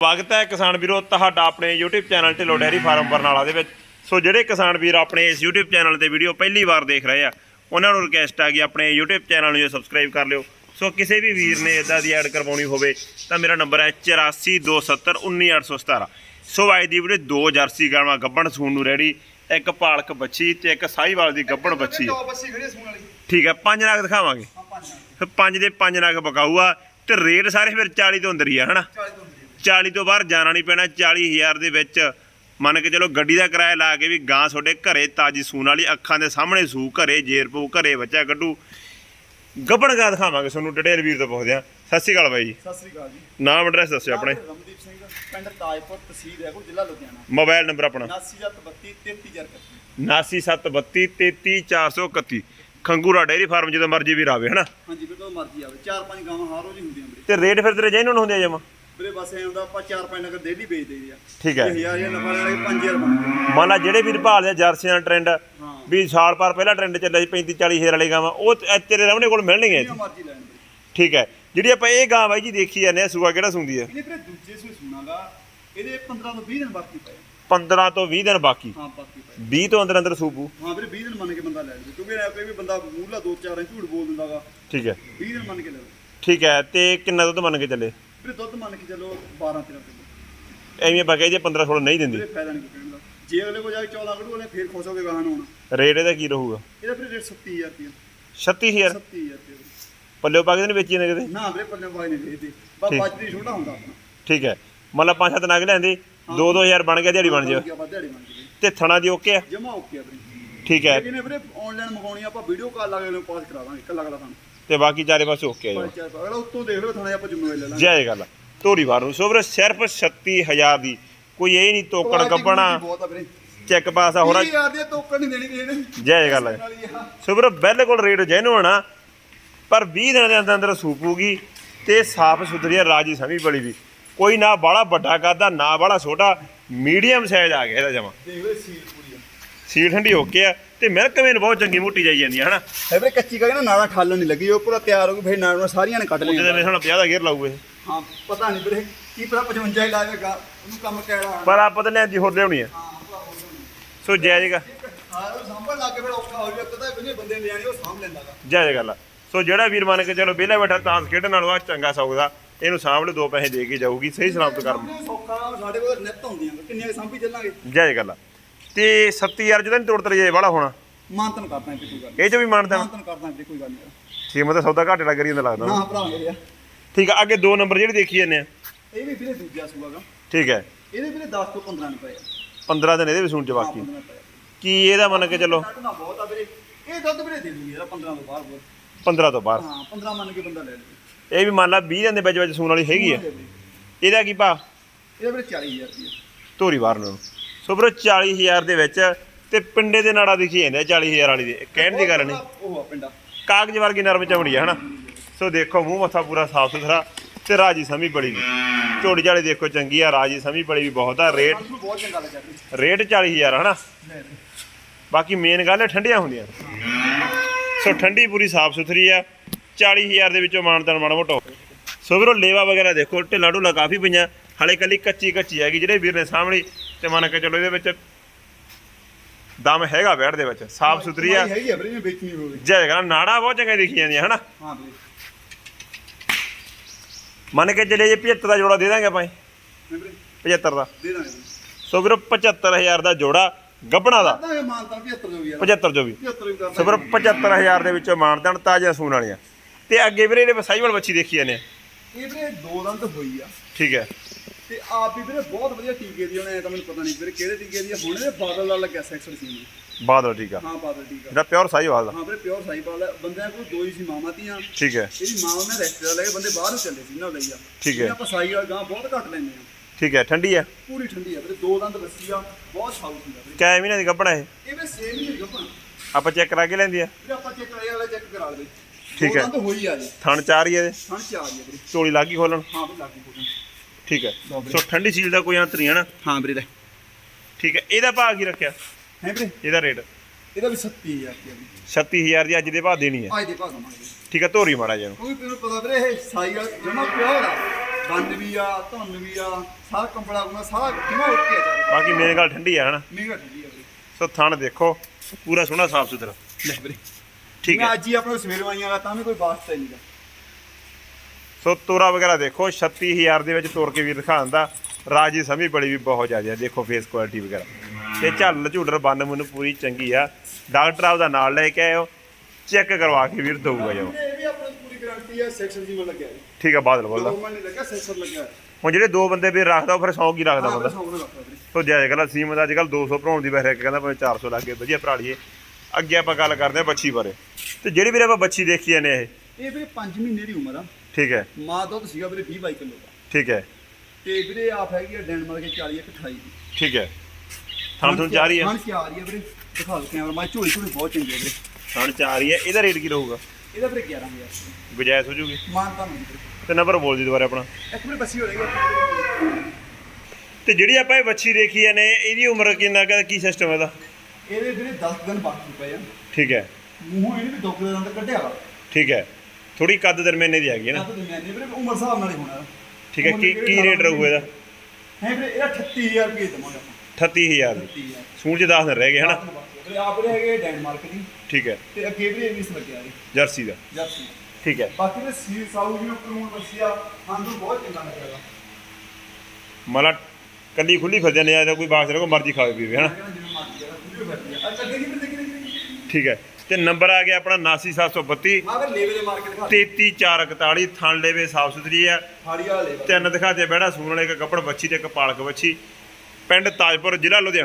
ਸਵਾਗਤ ਹੈ ਕਿਸਾਨ ਵੀਰੋ ਤੁਹਾਡਾ ਆਪਣੇ YouTube channel Dhillon dairy farm Barnala ਦੇ ਵਿੱਚ। ਸੋ ਜਿਹੜੇ ਕਿਸਾਨ ਵੀਰ ਆਪਣੇ ਇਸ YouTube ਚੈਨਲ ਤੇ ਵੀਡੀਓ ਪਹਿਲੀ ਵਾਰ ਦੇਖ ਰਹੇ ਆ ਉਹਨਾਂ ਨੂੰ ਰਿਕਵੈਸਟ ਆ ਕਿ ਆਪਣੇ YouTube ਚੈਨਲ ਨੂੰ ਸਬਸਕ੍ਰਾਈਬ ਕਰ ਲਿਓ। ਸੋ ਕਿਸੇ ਵੀ ਵੀਰ ਨੇ ਇਦਾਂ ਦੀ ਐਡ ਕਰਵਾਉਣੀ ਹੋਵੇ ਤਾਂ ਮੇਰਾ ਨੰਬਰ ਹੈ 8427191817 ਸੋ ਅੱਜ ਦੀ ਵੀਡੀਓ ਦੋ ਜਰਸੀ ਗਾਵਾਂ ਗੱਬਣ ਸੂਣ ਨੂੰ ਰੈਡੀ ਇੱਕ ਪਾਲਕ ਬੱਚੀ ਤੇ ਇੱਕ ਸਾਹੀਵਾਲ ਦੀ ਗੱਬਣ ਬੱਚੀ ਠੀਕ ਹੈ ਪੰਜ ਨਗ ਦਿਖਾਵਾਂਗੇ। ਪੰਜ ਦੇ ਪੰਜ ਨਗ ਬਕਾਊ ਆ ਤੇ ਰੇਟ ਸਾਰੇ ਫਿਰ 40 ਤੋਂ ਅੰਦਰ ਹੀ ਆ ਹਨਾ? 40 ਤੋਂ ਹੁੰਦੀ 40 ਤੋਂ ਬਾਹਰ ਜਾਣਾ ਨਹੀਂ ਪੈਣਾ 40000 ਦੇ ਵਿੱਚ। ਮੰਨ ਕੇ ਚਲੋ ਗੱਡੀ ਦਾ ਕਿਰਾਇਆ ਲਾ ਕੇ ਵੀ ਗਾਂ ਤੁਹਾਡੇ ਘਰੇ ਤਾਜੀ ਸੂਣ ਵਾਲੀ ਅੱਖਾਂ ਦੇ ਸਾਹਮਣੇ ਸੂ ਘਰੇ ਜੇਰ ਪਊ ਘਰੇ ਬੱਚਾ ਕੱਢੂ। ਗੱਬਣ ਗਾ ਦਿਖਾਵਾਂਗੇ ਤੁਹਾਨੂੰ ਡਿਟੇਲ ਵੀਰ ਤੋਂ ਪੁੱਛਦੇ ਆ ਸਤਿ ਸ਼੍ਰੀ ਅਕਾਲ ਬਾਈ ਜੀ। ਸਤਿ ਸ੍ਰੀ ਅਕਾਲ ਜੀ। ਨਾਮ ਐਡਰੈਸ ਦੱਸਿਓ ਆਪਣੇ। ਰਮਦੀਪ ਸਿੰਘ ਪਿੰਡ ਤਾਜਪੁਰ ਤਹਿਸੀਲ ਹੈ ਕੋ ਜ਼ਿਲ੍ਹਾ ਲੁਧਿਆਣਾ। ਮੋਬਾਈਲ ਨੰਬਰ ਆਪਣਾ। 7932 33031 9732334431 ਖੰਗੂਰਾ ਡੇਅਰੀ ਫਾਰਮ ਜਦੋਂ ਮਰਜ਼ੀ ਵੀਰ ਆਵੇ ਹਨਾ? ਹਾਂਜੀ ਵੀਰੇ ਮਰਜ਼ੀ ਆਵੇ। ਚਾਰ ਪੰਜ ਗਾਵਾਂ ਹਰ ਰੋਜ਼ ਹੁੰਦੀਆਂ ਤੇ ਰੇਟ ਫਿਰ ਤੇਰੇ ਜੈਨੂਨ ਹੁੰਦੇ ਆ ਜਮਾ? ਵੀਰੇ ਬਸ ਐਂ ਹੁੰਦਾ ਆਪਾਂ ਚਾਰ ਪੰਜ ਨਗਰ ਡੇਲੀ ਵੇਚ ਦੇਈਦੇ ਆ। ਠੀਕ ਹੈ। ਇਹ ਹਜ਼ਾਰ ਜਾਂ ਨਫਾ ਵਾਲੇ 5000 ਬਣ ਗਏ। ਮੰਨ ਲਾ ਜਿਹੜੇ ਵੀਰ ਭਾਲਦੇ ਆ ਜਰਸੀਆਂ ਦਾ ਟ੍ਰੈਂਡ ਵੀ ਸਾਲ ਪਰ ਪਹਿਲਾ ਟ੍ਰੈਂਡ ਚੱਲਿਆ ਸੀ 35 40 ਹਜ਼ਾਰ ਵਾਲੀ ਗਾਵਾਂ ਉਹ ਤੇ- ਤੇਰੇ ਸਾਹਮਣੇ ਕੋਲ ਮਿਲਣਗੀਆਂ ਠੀਕ ਹੈ। ਜਿਹੜੀ ਆਪਾਂ ਇਹ ਗਾਂ ਬਾਈ ਜੀ ਦੇਖੀ ਜਾਂਦੇ ਆ ਸੂਆ ਕਿਹੜਾ ਸੁੰਦੀ ਹੈ? ਇਹਨੇ ਵੀਰੇ ਦੂਜੇ ਸੂਏ ਸੁਣਾਗਾ ਇਹਦੇ 15 ਤੋਂ 20 ਦਿਨ ਬਾਕੀ ਪਏ। 15 ਤੋਂ 20 ਦਿਨ ਬਾਕੀ। ਹਾਂ ਬਾਕੀ ਪਏ। 20 ਤੋਂ ਅੰਦਰ ਅੰਦਰ ਸੂਪੂ। ਹਾਂ ਵੀਰੇ 20 ਦਿਨ ਮੰਨ ਕੇ ਬੰਦਾ ਲੈ ਲਵੇ ਕਿਉਂਕਿ ਐ ਕੋਈ ਵੀ ਬੰਦਾ ਮੂਹਲਾ ਦੋ ਚਾਰ ਝੂਠ ਬੋਲ ਦਿੰਦਾਗਾ। ਠੀਕ ਹੈ। 20 ਦਿਨ ਮੰਨ ਕੇ ਲੈ ਠੀਕ ਹੈ ਤੇ ਕਿੰਨਾ ਦੁੱਧ ਮੰਨ ਕੇ ਚੱਲੇ? ਵੀਰੇ ਦੁੱਧ ਮੰਨ ਕੇ ਚੱਲੋ 12 13 ਕਿਲੋ। ਐਵੇਂ ਆਪਾਂ ਕਹੇ ਜੇ 15 16 ਨਹੀਂ ਦਿੰਦੀ। ਵੀਰੇ ਫਾਇਦਾ ਨਹੀਂ ਕੋਈ ਕਹਿਣ ਦਾ। ਜੇ ਅਗਲੇ ਕੋ ਜਾ ਕੇ 14 ਕੱਢੂ ਉਹਨੇ ਫੇਰ ਖੁਸ਼ ਹੋ ਕੇ ਗਾਹਾਂ ਨੂੰ ਆਉਣਾ। ਰੇਟ ਇਹਦਾ ਕੀ ਰਹੂਗਾ? ਇਹਦਾ ਵੀਰੇ ਰੇਟ 37000 ਰੁਪਏ 36000 37000 ਰੁਪਏ ਪੱਲਿਓ ਪਾ ਕੇ ਨਹੀਂ ਵੇਚੀ ਜਾਂਦੇ ਕਿਤੇ ਨਾ ਵੀਰੇ ਪੱਲੇ ਬਾਈ ਨੇ ਵੇਚਦੇ। ਬਸ ਠੀਕ। ਬਾਜਰੀ ਛੋਟਾ ਹੁੰਦਾ ਆਪਣਾ। ਠੀਕ ਹੈ। ਮਤਲਬ ਪੰਜ ਸੱਤ ਨਗ ਲੈਂਦੇ 2-2000 ਬਣ ਗਿਆ ਦਿਹਾੜੀ ਬਣ ਜਾ ਗਿਆ ਦਿਹਾੜੀ ਬਣ ਗਈ ਤੇ ਥਣਾ ਦੀ ਓਕੇ ਆ? ਜਮਾ ਓਕੇ ਆ ਵੀਰੇ। ਠੀਕ ਹੈ। ਇਹ ਵੀਰੇ ਆਨਲਾਈਨ ਮੰਗਾਉਣੀ ਆ, ਆਪਾਂ ਵੀਡੀਓ ਕਾਲ ਲਾ ਕੇ ਉਹਨੂੰ ਪਾਸ ਕਰਾ ਦਾਂਗੇ ਕੱਲਾ ਕੱਲਾ ਤੁਹਾਨੂੰ ਤੇ ਬਾਕੀ ਚਾਰੇ ਪਾਸੇ ਓਕੇ ਆ ਜੀ। ਚਾਰ ਅਗਲਾ ਉੱਤੋਂ ਦੇਖ ਲਓ ਥਾਣੇ ਆਪਾਂ ਜ਼ਿੰਮੇਵਾਰੀ ਲੈ ਲਾਂਗੇ। ਜੈ ਗੱਲ। ਧੋਰੀ ਵਾਰ ਨੂੰ। ਸੋਵਰ ਸਿਰਫ 36000 ਦੀ ਕੋਈ ਇਹ ਨਹੀਂ ਬਹੁਤ ਆ ਵੀਰੇ। ਚੈੱਕ ਪਾਸ ਆ ਹੋਰਾ ਹੋਰ ਯਾਰ ਦੀ ਨਹੀਂ ਦੇਣੀ ਕਿਸੇ ਨੇ। ਜੈ ਗੱਲ ਹੈ ਨਾਲ ਹੀ ਆ। ਸੋ ਵੀਰੋ ਬਿਲਕੁਲ ਰੇਟ ਜੈਨੂਨ ਆ। ਪਰ 20 ਦਿਨਾਂ ਦੇ ਅੰਦਰ ਅੰਦਰ ਸੂਪੂਗੀ ਤੇ ਸਾਫ਼ ਸੁਥਰੀ ਆ ਰਾਜੀ ਸਮੀ ਬੜੀ ਵੀ ਕੋਈ ਨਾ ਬਾਹਲਾ ਵੱਡਾ ਕਰਦਾ ਨਾ ਬਾਹਲਾ ਛੋਟਾ। ਮੀਡੀਅਮ ਸਾਈਜ਼ ਆ ਗਿਆ ਇਹਦਾ ਜਮਾ। ਦੇਖ ਲਓ ਸੀਲ ਸੀਲ ਠੰਡੀ ਓਕੇ ਆ ਤੇ ਮਿਲਕ ਮੇਨ ਬਹੁਤ ਚੰਗੀ ਮੋਟੀ ਜਾਈ ਜਾਂਦੀ ਆ ਹਨਾ? ਹੈ ਵੀਰੇ ਕੱਚੀ ਕਾ ਨਾ ਨਾਲਾ ਠਾਲਣ ਨਹੀਂ ਲੱਗੀ ਉਹ ਪੂਰਾ ਤਿਆਰ ਹੋ ਗਿਆ ਫਿਰ ਨਾਲ ਨੂੰ ਸਾਰੀਆਂ ਨੇ ਕੱਢ ਜਿਹਦੇ ਲਈਆਂ। ਮੇਰੇ ਸਾਹਮਣੇ 50 ਦਾ ਗੇਅਰ ਲਾਊ ਇਹ। ਹਾਂ ਪਤਾ ਨਹੀਂ ਵੀਰੇ ਕੀ ਪਤਾ 55 ਹੀ ਲਾਵੇਗਾ ਉਹਨੂੰ ਕੰਮ ਕਿਹੜਾ ਪਰ ਆਪਾਂ ਤਾਂ ਲੈਂਦੀ ਹੋਰ ਲਿਆਉਣੀ ਆ। ਹਾਂ ਹੋ। ਸੋ ਹਾਂ ਕੇ ਫਿਰ ਹੋ ਨੇ ਗੱਲ ਸੋ ਜਿਹੜਾ ਵੀਰ ਮੰਨ ਕੇ ਚਲੋ ਵਿਹਲਾ ਬੈਠਾ ਤਾਂ ਖੇਡਣ ਨਾਲੋਂ ਆ ਚੰਗਾ ਸੌਦਾ ਇਹਨੂੰ ਸਾਂਭਲੇ ਦੋ ਪੈਸੇ ਦੇ ਕੇ ਜਾਊਗੀ ਸਹੀ ਸਲਾਮਤ ਕਰ ਸੌਖਾ ਸਾਡੇ ਕੋਲ ਨਿੱਤ ਹੁੰਦੀਆਂ ਕਿੰਨੀਆਂ ਕੁ ਸਾਂਭੀ ਚੱਲਾਂਗੇ। ਜਾਇਜ਼ ਗੱਲ ਤੇ 37000 ਜਦੋਂ ਨਹੀਂ ਤੋੜ ਤਰ ਜਾਏ ਵਾਲਾ ਹੋਣਾ। ਮਾਨਤਨ ਕਰਦਾ ਤੇ ਕੋਈ ਗੱਲ। ਨਹੀਂ ਇਹ ਚ ਵੀ ਮੰਨਦਾ ਮਾਨਤਨ ਕਰਦਾ ਤੇ ਕੋਈ ਗੱਲ ਨਹੀਂ। ਠੀਕ ਮਤਲਬ ਸੌਦਾ ਘਾਟੇ ਲੱਗ ਰਹੀ ਹੁੰਦਾ ਲੱਗਦਾ। ਨਾ ਭਰਾ ਮੇਰੇ ਠੀਕ ਆ ਅੱਗੇ ਦੋ ਨੰਬਰ ਜਿਹੜੇ ਦੇਖੀ ਜਾਂਦੇ ਆ। ਇਹ ਵੀ ਵੀਰੇ ਦੂਜਾ ਸੂਆਗਾ ਠੀਕ ਹੈ ਇਹਦੇ ਵੀਰੇ 10 ਤੋਂ 15 ਨਹੀਂ ਪਏ 15 ਦਿਨ ਇਹਦੇ ਵੀ ਸੂਣ ਚ ਬਾਕੀ। 15 ਪਏ ਕੀ ਇਹਦਾ ਮੰਨ ਕੇ ਚਲੋ? ਕੱਢਣਾ ਬਹੁਤ ਆ ਵੀਰੇ। ਇਹ ਦੁੱਧ ਵੀਰੇ ਦੇ ਦੂਗੀ ਇਹਦਾ 15 ਤੋਂ ਬਾਹਰ ਬਹੁਤ 15 ਤੋਂ ਬਾਹਰ ਹਾਂ 15 ਮੰਨ ਕੇ ਬੰਦਾ ਲੈ ਲੇ ਇਹ ਵੀ ਮੰਨ ਲਾ 20 ਦਿਨ ਦੇ ਵਿੱਚ ਵਿੱਚ ਸੂਣ ਵਾਲੀ ਹੈਗੀ ਆ। ਇਹਦਾ ਕੀ ਭਾ ਇਹਦਾ ਵੀਰੇ 40000 ਰੁਪਏ ਧੋਰੀ ਬਾਹਰ ਨੂੰ ਸੋ ਵੀਰੋ 40000 ਦੇ ਵਿੱਚ ਤੇ ਪਿੰਡੇ ਦੇ ਨਾੜਾ ਦਿਖੀ ਜਾਂਦੇ ਆ 40000 ਵਾਲੀ ਦੇ। ਕਹਿਣ ਦੀ ਗੱਲ ਨਹੀਂ। ਉਹ ਆ ਪਿੰਡਾ ਕਾਗਜ਼ ਵਰਗੀ ਨਰਮ ਚਮੜੀ ਆ ਹਨਾ? ਸੋ ਦੇਖੋ ਮੂੰਹ ਮੱਥਾ ਪੂਰਾ ਸਾਫ਼ ਸੁਥਰਾ ਤੇ ਰਾਜੀ ਸਮੀ ਬੜੀ ਵੀ। ਝੋੜੀ ਝਾੜੀ ਦੇਖੋ ਚੰਗੀ ਆ ਰਾਜੀ ਸਮੀ ਬੜੀ ਵੀ ਬਹੁਤ ਆ। ਰੇਟ ਰੇਟ 40000 ਹਨਾ? ਬਾਕੀ ਮੇਨ ਗੱਲ ਹੈ ਠੰਡੀਆਂ ਹੁੰਦੀਆਂ। ਸੋ ਠੰਡੀ ਪੂਰੀ ਸਾਫ਼ ਸੁਥਰੀ ਆ। 40000 ਦੇ ਵਿੱਚੋਂ ਮਾਨਤਨ ਮਾੜਾ ਮੋਟਾ। ਸੋ ਵੀਰੋ ਲੇਵਾ ਵਗੈਰਾ ਦੇਖੋ ਢਿੱਲਾ ਢੁੱਲਾ ਕਾਫੀ ਪਈਆਂ। ਹਲੇ ਕੱਲੀ ਕੱਚੀ ਕੱਚੀ ਹੈਗੀ ਜਿਹੜੇ ਵੀਰ ਨੇ ਸਾਹਮਣੇ ਤੇ ਮੰਨ ਕੇ ਚਲੋ ਇਹਦੇ ਵਿੱਚ ਦਮ ਹੈਗਾ ਬੈੜ ਦੇ ਵਿੱਚ ਸਾਫ਼ ਸੁਥਰੀ ਆ। ਹੈਗੀ ਆ ਵੀਰੇ ਮੈਂ ਵੇਚਣੀ ਹੋਵੇ ਜੈ ਜਗਨ ਨਾੜਾ ਬਹੁਤ ਚੰਗਾ ਦਿਖੀ ਜਾਂਦੀਆਂ ਹਨਾ? ਹਾਂ ਵੀਰੇ ਮੰਨ ਕੇ ਚੱਲੇ ਜੇ 75 ਦਾ ਜੋੜਾ ਦੇ ਦਾਂਗੇ ਆਪਾਂ ਇਹ। ਮੈਂ ਵੀਰੇ 75 ਦਾ। ਦੇ ਦਾਂਗੇ ਸੋ ਵੀਰੋ 75000 ਦਾ ਜੋੜਾ ਗੱਬਣਾ ਦਾ। ਮਾਨਤਾ 75 ਜੋ ਵੀ ਯਾਰ 75 ਜੋ ਵੀ। 75 ਵੀ ਕਰ ਸੋ ਵੀਰੋ 75000 ਦੇ ਵਿੱਚੋਂ ਮਾਨਦਨ ਤਾਜ਼ਾ ਸੂਣ ਵਾਲੀਆਂ। ਤੇ ਅੱਗੇ ਵੀਰੇ ਇਹਦੇ ਸਾਈਵਲ ਬੱਚੀ ਦੇਖੀ ਜਾਂਦੇ ਆ। ਇਹ ਵੀਰੇ ਦੋ ਦੰਦ ਹੋਈ ਆ। ਠੀਕ ਹੈ। ਆਪ ਵੀ ਵੀਰੇ ਬਹੁਤ ਵਧੀਆ ਟੀਕੇ ਦੀ ਉਹਨੇ ਤਾਂ ਮੈਨੂੰ ਪਤਾ ਨਹੀਂ ਵੀਰੇ ਕਿਹੜੇ ਟੀਕੇ ਦੀ ਆ। ਹੁਣ ਇਹ ਬਾਦਲ ਦਾ ਲੱਗਿਆ ਸੈਕਸਡ ਸੀ ਬਾਦਲ ਠੀਕ ਆ। ਹਾਂ ਬਾਦਲ ਟੀਕਾ ਜਿਹੜਾ ਪਿਓਰ ਸਾਈਵਾਲ ਦਾ ਹਾਂ ਵੀਰੇ ਪਿਓਰ ਸਾਈਬਾਲ ਹੈ ਬੰਦਿਆਂ ਕੋਲ ਦੋ ਹੀ ਸੀ ਮਾਮਾ ਤੀਆਂ ਠੀਕ ਹੈ। ਇਹਦੀ ਮਾਂ ਉਹਨੇ ਰਿਸ਼ਤੇਦਾਰ ਲੈ ਕੇ ਬੰਦੇ ਬਾਹਰ ਨੂੰ ਚੱਲੇ ਸੀ ਨਾ ਲਈ ਆ। ਠੀਕ ਹੈ। ਇਹ ਆਪਾਂ ਸਾਈਵਾਲ ਗਾਂ ਬਹੁਤ ਘੱਟ ਲੈਂਦੇ ਆ। ਠੀਕ ਹੈ ਠੰਡੀ ਆ ਪੂਰੀ ਠੰਡੀ ਆ ਵੀਰੇ ਦੋ ਦੰਦ ਬੱਸੀ ਆ ਬਹੁਤ ਸਾਊ ਹੁੰਦਾ ਵੀਰੇ। ਕਿਆ ਮਹੀਨੇ ਦੀ ਗੱਪਣਾ ਇਹ? ਇਹ ਵੀ ਸੇਮ ਹੀ ਹੈ ਗੱਪਾਂ ਆਪਾਂ ਚੈੱਕ ਕਰਾ ਕੇ ਲੈਂਦੀ ਆ। ਵੀਰੇ ਆਪਾਂ ਚੈੱਕ ਕਰਾਇਆ ਵਾਲਾ ਚੈੱਕ ਕਰਾ ਲਵੇ। ਠੀਕ ਹੈ। ਦੋ ਦੰਦ ਹੋਈ ਆ ਜੀ। ਥਣ ਚਾਰ ਹੀ ਇਹਦੇ। ਆ ਵੀਰੇ। ਝੋਲੀ ਲੱਗੀ ਖੋਲਣ। ਹਾਂ ਵੀ ਲੱਗੀ ਕੋਈ ਠੀਕ ਹੈ। ਸੋ ਠੰਡੀ ਸੀਲ ਦਾ ਕੋਈ ਅੰਤ ਨਹੀਂ ਹੈ ਨਾ? ਹਾਂ ਵੀਰੇ ਠੀਕ ਹੈ ਇਹਦਾ ਭਾਅ ਕੀ ਰੱਖਿਆ? ਹੈ ਵੀਰੇ? ਇਹਦਾ ਰੇਟ? ਇਹਦਾ ਵੀ 37000 ਰੁਪਏ ਵੀ। 36000 ਦੀ ਅੱਜ ਦੇ ਭਾਅ ਦੇਣੀ ਹੈ। ਅੱਜ ਦੇ ਭਾਅ ਦਵਾਂਗੇ। ਠੀਕ ਹੈ ਧੋਰੀ ਮਾੜਾ ਜਿਹਾ ਕਿਉਂਕਿ ਤੈਨੂੰ ਪਤਾ ਵੀਰੇ ਇਹ ਸਾਈ ਜਮਾ ਪਿਓਰ ਆ। ਬੰਨ ਵੀ ਆ ਧੁੰਨ ਵੀ ਆ ਸਾਰਾ ਕੰਪੜਾ ਗੁਣਾ ਸਾਰਾ ਕਿਵੇਂ ਓਕੇ ਆ ਬਾਕੀ ਮੇਨ ਗੱਲ ਠੰਡੀ ਆ ਹਨਾ ਮਹਿੰਗਾ ਠੰਡੀ ਆ ਵੀਰੇ। ਸੋ ਥਣ ਦੇਖੋ ਪੂਰਾ ਸੋਹਣਾ ਸਾਫ਼ ਸੁਥਰਾ ਲੈ ਵੀਰੇ। ਠੀਕ ਮੈਂ ਹੈ। ਅੱਜ ਹੀ ਆਪਣੇ ਸਵੇਰ ਆਈਆਂ ਗਾ ਤਾਂ ਵੀ ਕੋਈ ਵਾਸਤਾ ਨਹੀਂਗਾ ਸੋ ਤੋਰਾ ਵਗੈਰਾ ਦੇਖੋ 36000 ਦੇ ਵਿੱਚ ਤੋਰ ਕੇ ਵੀ ਦਿਖਾ ਦਿੰਦਾ ਰਾਜੀ ਸਮੀ ਬੜੀ ਵੀ ਬਹੁਤ ਜ਼ਿਆਦਾ ਆ। ਦੇਖੋ ਫੇਸ ਕੁਆਲਿਟੀ ਵਗੈਰਾ। ਤੇ ਝੱਲ ਝੂਡਰ ਬੰਨ ਮੈਨੂੰ ਪੂਰੀ ਚੰਗੀ ਆ। ਡਾਕਟਰ ਆਪਦਾ ਨਾਲ ਲੈ ਕੇ ਆਇਓ। ਚੈੱਕ ਕਰਵਾ ਕੇ ਵੀਰ ਦਊਗਾ ਜੋ ਇਹ ਵੀ ਆਪਣੇ ਪੂਰੀ ਗਾਰੰਟੀ ਹੈ ਸੈਕਸ਼ਨ ਜੀ ਲੱਗਿਆ ਜੀ। ਠੀਕ ਆ ਬਾਦਲ ਬੋਲਦਾ। ਦੋ ਮਹੀਨੇ ਲੱਗਾ ਸੈਕਸ਼ਨ ਲੱਗਿਆ ਹੁਣ ਜਿਹੜੇ ਦੋ ਬੰਦੇ ਵੀ ਰੱਖਦਾ ਫਿਰ ਸੌਂ ਕੀ ਰੱਖਦਾ ਹਾਂ ਬੰਦਾ। ਸੋ ਜਾਇਜ਼ ਗੱਲ ਸੀਮ ਦਾ ਅੱਜ ਕੱਲ 200 ਭਰਾਉਣ ਦੀ ਬਹਿਰੇ ਕਹਿੰਦਾ ਭਾਵੇਂ 400 ਲੱਗੇ ਵਧੀਆ ਭਰਾ ਲਈਏ। ਅੱਗੇ ਆਪਾਂ ਗੱਲ ਕਰਦੇ ਹਾਂ ਬੱਚੀ ਬਾਰੇ। ਤੇ ਜਿਹੜੀ ਵੀਰੇ ਆਪਾਂ ਬੱਚੀ ਦੇਖੀ ਜਾਂਦੇ ਇਹ। ਇਹ ਵੀਰੇ 5 ਮਹੀਨੇ ਦੀ ਉਮਰ ਆ। ਠੀਕ ਹੈ। ਮਾਂ ਦੁੱਧ ਸੀਗਾ ਵੀਰੇ 20 22 ਕਿਲੋ ਦਾ। ਠੀਕ ਹੈ। ਤੇ ਵੀਰੇ ਆਪ ਹੈਗੀ ਆ ਡੈਨਮਾਰਕ ਦੇ 40 ਇੱਕ 28 ਦੀ। ਠੀਕ ਹੈ। ਥਣ ਚਾਹ ਰਹੀ ਹੈ ਹਾਂ। ਕੀ ਆ ਰਹੀ ਹੈ ਵੀਰੇ। ਦਿਖਾ ਲਓ ਕੈਮਰਾ ਮੈਂ ਝੋਲੀ ਝੋਲੀ ਬਹੁਤ ਚੰਗੀ ਹੈ ਵੀਰੇ। ਚਾਹ ਰਹੀ ਹੈ ਇਹਦਾ ਰੇਟ ਕੀ ਰਹੂਗਾ? ਇਹਦਾ ਵੀਰੇ 11000 ਗੁਜਾਇਸ਼ ਹੋ ਜੂਗੀ। ਮਾਨਤਾ ਨਹੀਂ ਵੀਰੇ। ਤੇ ਨੰਬਰ ਬੋਲ ਦੀ ਦੁਬਾਰਾ ਆਪਣਾ। ਇੱਕ ਵੀਰੇ ਬੱਸੀ ਹੋ ਰਹੀ ਤੇ ਜਿਹੜੀ ਆਪਾਂ ਇਹ ਬੱਚੀ ਦੇਖੀ ਜਾਂਦੇ ਇਹਦੀ ਉਮਰ ਕਿੰਨਾ ਕੁ ਕੀ ਸਿਸਟਮ ਇਹਦਾ? ਇਹਦੇ ਵੀਰੇ 10 ਦਿਨ ਬਾਕੀ ਪਏ ਆ। ਠੀਕ ਹੈ। ਮੂੰਹੋਂ ਇਹਨੇ ਵੀ ਦੁੱਖ ਦੇ ਕੱਢਿਆ ਵਾ। ਠੀਕ ਹੈ। ਥੋੜੀ ਕੱਦ ਦਰਮਿਆਨੇ ਦੀ ਹੈਗੀ ਹੈ ਨਾ। ਤਾਂ ਦਰਮਿਆਨੀ ਵੀਰੇ ਉਮਰ ਹਿਸਾਬ ਨਾਲ ਹੀ ਹੋਣਾ। ਠੀਕ ਹੈ ਕੀ ਕੀ ਰੇਟ ਰਹੂ ਇਹਦਾ? ਹੈ ਵੀਰੇ ਇਹਦਾ 38000 ਰੁਪਏ ਦਵਾਂਗੇ ਆਪਾਂ। 38000 ਦੀ। 38000 ਸੂਣ ਚ 10 ਦਿਨ ਰਹਿ ਗਏ ਹਨਾ ਵੀਰੇ ਆਪ ਵੀਰੇ ਹੈਗੇ ਡੈਨਮਾਰਕ ਦੀ। ਠੀਕ ਹੈ। ਤੇ ਅੱਗੇ ਵੀਰੇ ਇੰਗਲਿਸ਼ ਲੱਗਿਆ ਜੀ ਜਰਸੀ ਦਾ। ਜਰਸੀ। ਠੀਕ ਹੈ। ਬਾਕੀ ਦੇ ਸੀ ਸਾਊ ਜੀ ਉੱਪਰ ਨੂੰ ਬੱਸਿਆ ਸਾਨੂੰ ਬਹੁਤ ਚੰਗਾ ਲੱਗਿਆ ਮਲਾ ਕੱਲੀ ਖੁੱਲੀ ਫਿਰ ਜਾਂਦੇ ਆ ਜਾਂ ਕੋਈ ਬਾਕਸ ਕੋ ਮਰਜ਼ੀ ਖਾਵੇ ਪੀਵੇ ਹਨਾ ਜਿਵੇਂ ਮਰਜ਼ੀ ਆ ਖੁੱਲੀ ਫਿਰਦੀ ਆ। ਅੱਛਾ ਵੀਰੇ ਦੇਖੀ ਠੀਕ ਹੈ। ਤੇ ਨੰਬਰ ਆ ਗਿਆ ਆਪਣਾ 89732 ਹਾਂ ਵੀਰੇ ਲੇਵੇ ਦੇ ਮਾਰਕੀਟ ਦਿਖਾ 33441 ਥਣ ਲੇਵੇ ਸਾਫ਼ ਸੁਥਰੀ ਲੇਵਾ। ਤਿੰਨ ਦਿਖਾਤੇ ਬਹਿੜਾ ਸੂਣ ਵਾਲੇ ਇੱਕ ਕੱਪੜ ਬੱਚੀ ਤੇ ਇੱਕ ਪਾਲਕ ਬੱਚੀ ਪਿੰਡ ਤਾਜਪੁਰ ਜ਼ਿਲ੍ਹਾ ਲੁਧਿਆਣਾ।